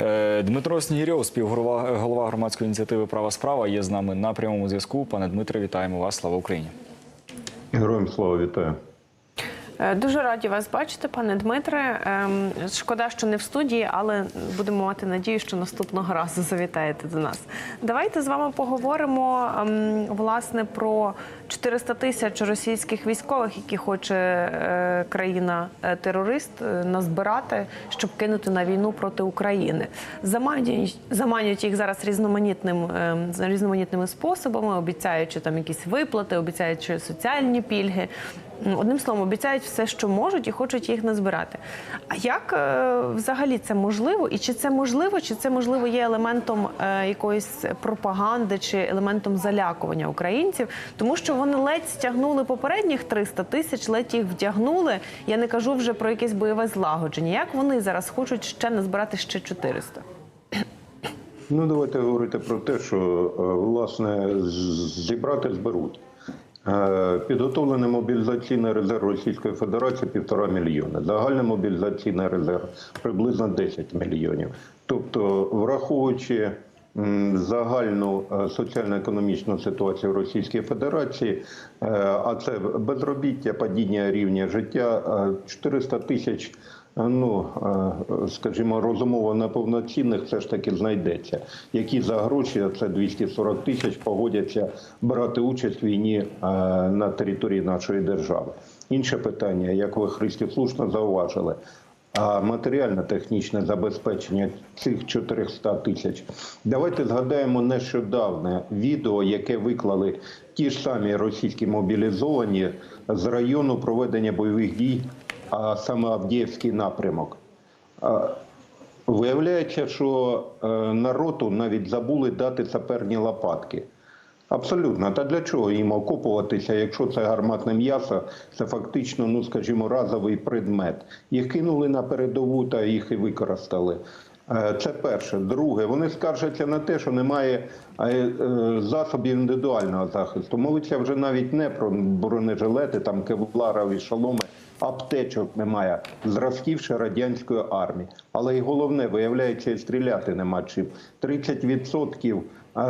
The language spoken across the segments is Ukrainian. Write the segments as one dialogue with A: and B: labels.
A: Е, Дмитро Снігірьов, співголова голова громадської ініціативи Права справа, є з нами на прямому зв'язку. Пане Дмитре, вітаємо вас. Слава Україні.
B: Героям слава вітаю.
C: Е, Дуже раді вас бачити, пане Дмитре. Ем, Шкода, що не в студії, але будемо мати надію, що наступного разу завітаєте до нас. Давайте з вами поговоримо ем, власне про 400 тисяч російських військових, які хоче е, країна-терорист е, назбирати, щоб кинути на війну проти України. Заманюють, заманюють їх зараз різноманітним ем, різноманітними способами, обіцяючи там якісь виплати, обіцяючи соціальні пільги. Одним словом, обіцяють все, що можуть, і хочуть їх назбирати. А як е, взагалі це можливо? І чи це можливо, чи це можливо є елементом е, якоїсь пропаганди чи елементом залякування українців? Тому що вони ледь стягнули попередніх 300 тисяч, ледь їх вдягнули. Я не кажу вже про якесь бойове злагодження. Як вони зараз хочуть ще назбирати ще 400?
B: Ну, давайте говорити про те, що е, власне зібрати зберуть. Е, Підготовлений мобілізаційний резерв Російської Федерації півтора мільйони. Загальний мобілізаційний резерв приблизно 10 мільйонів. Тобто, враховуючи загальну е, соціально-економічну ситуацію в Російській Федерації, е, а це безробіття, падіння рівня життя, е, 400 тисяч ну, скажімо, розумово неповноцінних все ж таки знайдеться. Які за гроші, це 240 тисяч, погодяться брати участь в війні на території нашої держави. Інше питання, як ви Христі слушно зауважили. А матеріально-технічне забезпечення цих 400 тисяч. Давайте згадаємо нещодавне відео, яке виклали ті ж самі російські мобілізовані з району проведення бойових дій, а саме Авдіївський напрямок. Виявляється, що е, народу навіть забули дати саперні лопатки. Абсолютно. Та для чого їм окопуватися, якщо це гарматне м'ясо, це фактично, ну скажімо, разовий предмет. Їх кинули на передову та їх і використали. Е, Це перше. Друге, вони скаржаться на те, що немає е, засобів індивідуального захисту. Мовиться вже навіть не про бронежилети, там кевларові шоломи, аптечок немає, зразків ще радянської армії. Але і головне, виявляється, і стріляти нема чим. 30%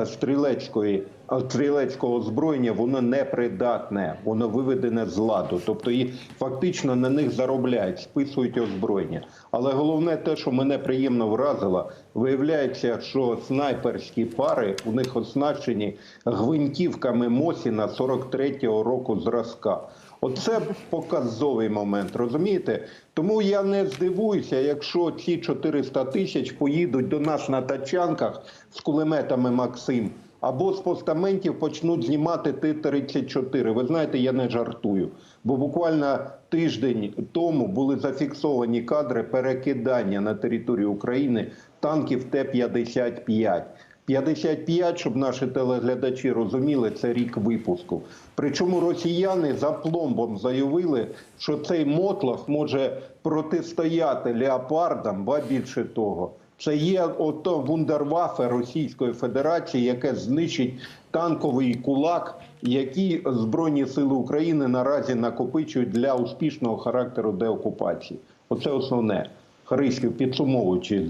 B: стрілецької стрілецького озброєння воно непридатне, воно виведене з ладу. Тобто і фактично на них заробляють, списують озброєння. Але головне те, що мене приємно вразило, виявляється, що снайперські пари у них оснащені гвинтівками Мосіна 43-го року зразка. Оце показовий момент, розумієте? Тому я не здивуюся, якщо ці 400 тисяч поїдуть до нас на тачанках з кулеметами Максим, або з постаментів почнуть знімати Т-34. Ви знаєте, я не жартую. Бо буквально тиждень тому були зафіксовані кадри перекидання на територію України танків Т-55. 55, щоб наші телеглядачі розуміли, це рік випуску. Причому росіяни за пломбом заявили, що цей мотлох може протистояти леопардам, ба більше того. Це є ото вундервафе Російської Федерації, яке знищить танковий кулак, який Збройні Сили України наразі накопичують для успішного характеру деокупації. Оце основне. Харисків, підсумовуючи,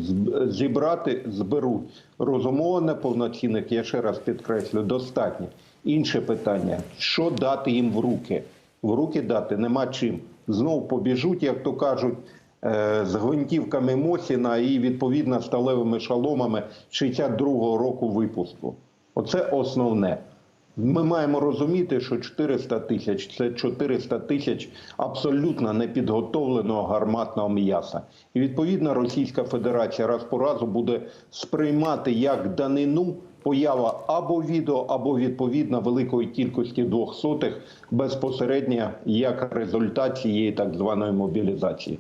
B: зібрати, зберуть розумово неповноцінних, я ще раз підкреслю, достатньо. Інше питання: що дати їм в руки? В руки дати нема чим. Знов побіжуть, як то кажуть, е, з гвинтівками Мосіна і відповідно сталевими шаломами 62-го року випуску. Оце основне. Ми маємо розуміти, що 400 тисяч це 400 тисяч абсолютно непідготовленого гарматного м'яса. І відповідно Російська Федерація раз по разу буде сприймати як данину поява або відео, або відповідно великої кількості двохсотих безпосередньо як результат цієї так званої мобілізації.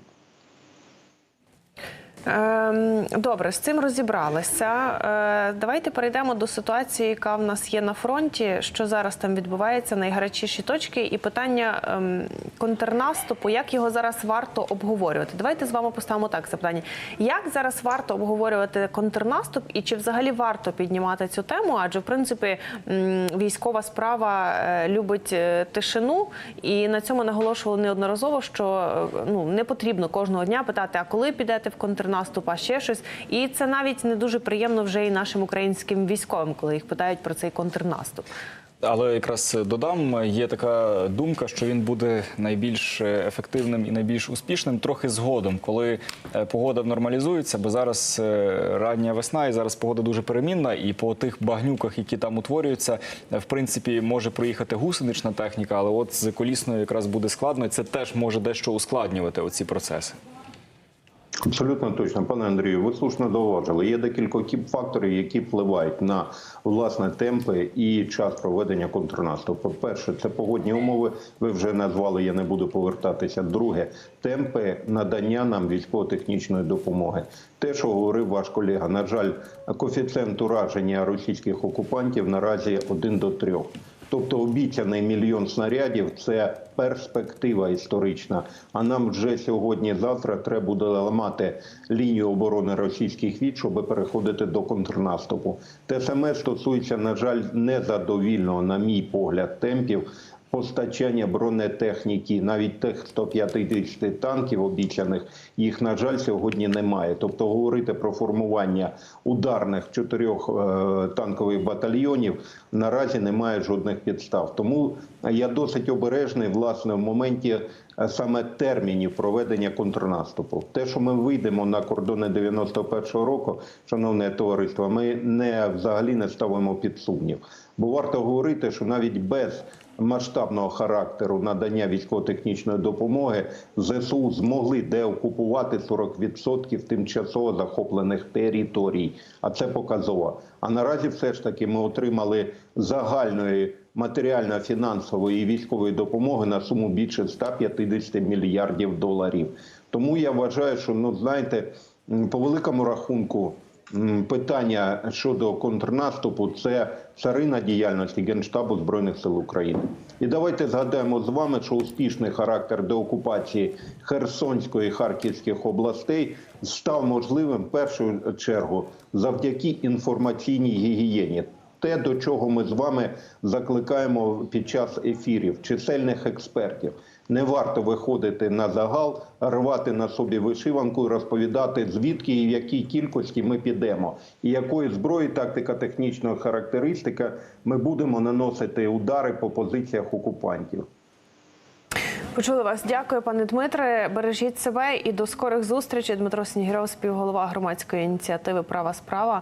C: Ем, Добре, з цим розібралися. Е, Давайте перейдемо до ситуації, яка в нас є на фронті. Що зараз там відбувається, найгарячіші точки, і питання ем, контрнаступу, як його зараз варто обговорювати. Давайте з вами поставимо так запитання: як зараз варто обговорювати контрнаступ, і чи взагалі варто піднімати цю тему? Адже в принципі військова справа е, любить е, тишину, і на цьому наголошували неодноразово, що ну не потрібно кожного дня питати, а коли підете в контрнаступ, контрнаступ, а ще щось. І це навіть не дуже приємно вже і нашим українським військовим, коли їх питають про цей контрнаступ.
A: Але якраз додам, є така думка, що він буде найбільш ефективним і найбільш успішним трохи згодом, коли е, погода нормалізується, бо зараз е, рання весна, і зараз погода дуже перемінна, і по тих багнюках, які там утворюються, е, в принципі, може проїхати гусенична техніка, але от з колісною якраз буде складно, і це теж може дещо ускладнювати оці процеси.
B: Абсолютно точно, пане Андрію, ви слушно зауважили. Є декілька кіп- факторів, які впливають на власне темпи і час проведення контрнаступу. Перше, це погодні умови. Ви вже назвали, я не буду повертатися. Друге, темпи надання нам військово-технічної допомоги. Те, що говорив ваш колега, на жаль, коефіцієнт ураження російських окупантів наразі один до трьох. Тобто обіцяний мільйон снарядів це перспектива історична. А нам вже сьогодні-завтра треба буде ламати лінію оборони російських військ, щоб переходити до контрнаступу. Те саме стосується, на жаль, незадовільного, на мій погляд, темпів. Постачання бронетехніки, навіть тих 150 танків обіцяних, їх на жаль сьогодні немає. Тобто говорити про формування ударних чотирьох е, танкових батальйонів наразі немає жодних підстав. Тому я досить обережний власне в моменті е, саме термінів проведення контрнаступу. Те, що ми вийдемо на кордони 91-го року, шановне товариство, ми не взагалі не ставимо під сумнів. Бо варто говорити, що навіть без масштабного характеру надання військово-технічної допомоги ЗСУ змогли деокупувати 40% тимчасово захоплених територій. А це показово. А наразі все ж таки ми отримали загальної матеріально-фінансової і військової допомоги на суму більше 150 мільярдів доларів. Тому я вважаю, що ну знаєте, по великому рахунку. Питання щодо контрнаступу це царина діяльності Генштабу Збройних сил України. І давайте згадаємо з вами, що успішний характер деокупації Херсонської і Харківських областей став можливим в першу чергу завдяки інформаційній гігієні. Те, до чого ми з вами закликаємо під час ефірів чисельних експертів. Не варто виходити на загал, рвати на собі вишиванку і розповідати, звідки і в якій кількості ми підемо, і якої зброї, тактика, технічна характеристика ми будемо наносити удари по позиціях окупантів.
C: Почули вас. Дякую, пане Дмитре. Бережіть себе і до скорих зустрічей. Дмитро Снігіров, співголова громадської ініціативи Права справа.